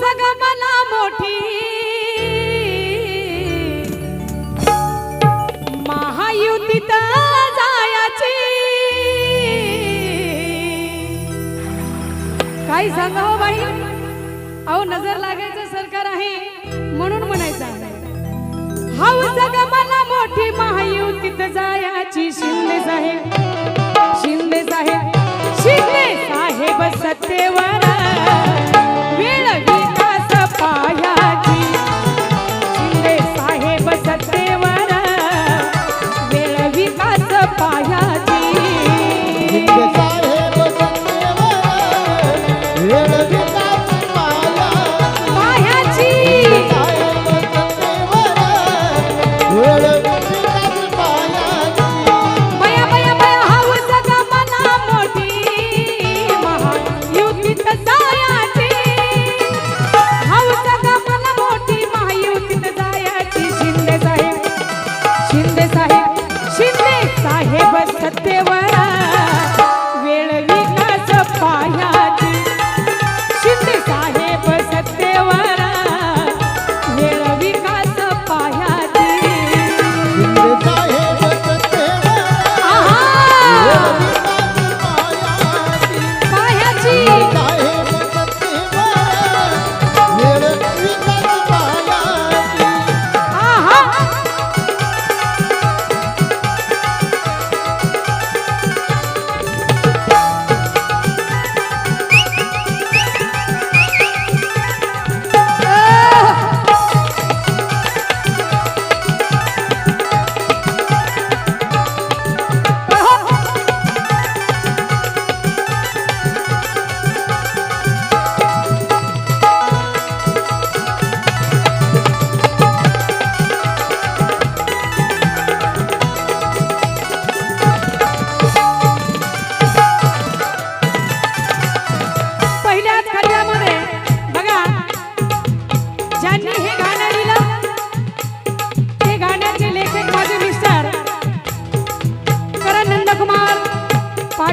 सग मला काही सांगा हो बाई? अहो नजर लागायचं सरकार आहे म्हणून म्हणायचं. हाऊ सग मला मोठी महायुतीत जायाची. शिंदे साहेब शिंदे साहेब शिंदे साहेब सत्यवा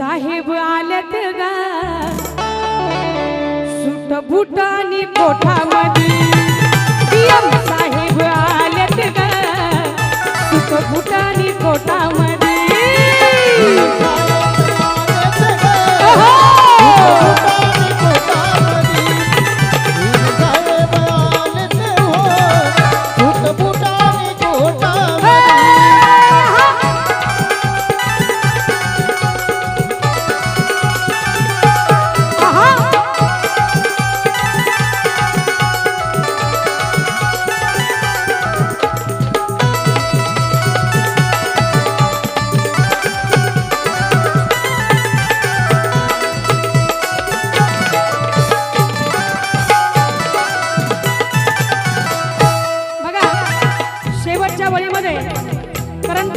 साहेब आल्यात गा. सुट बुटानी कोठामध्ये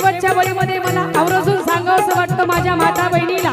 शेवटच्या बळीमध्ये मला आवर्जून सांगावं असं वाटतं माझ्या माता बहिणीला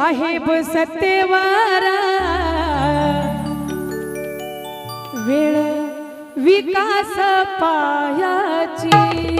साहेब सत्यवारा. वेळ विकास पायाची.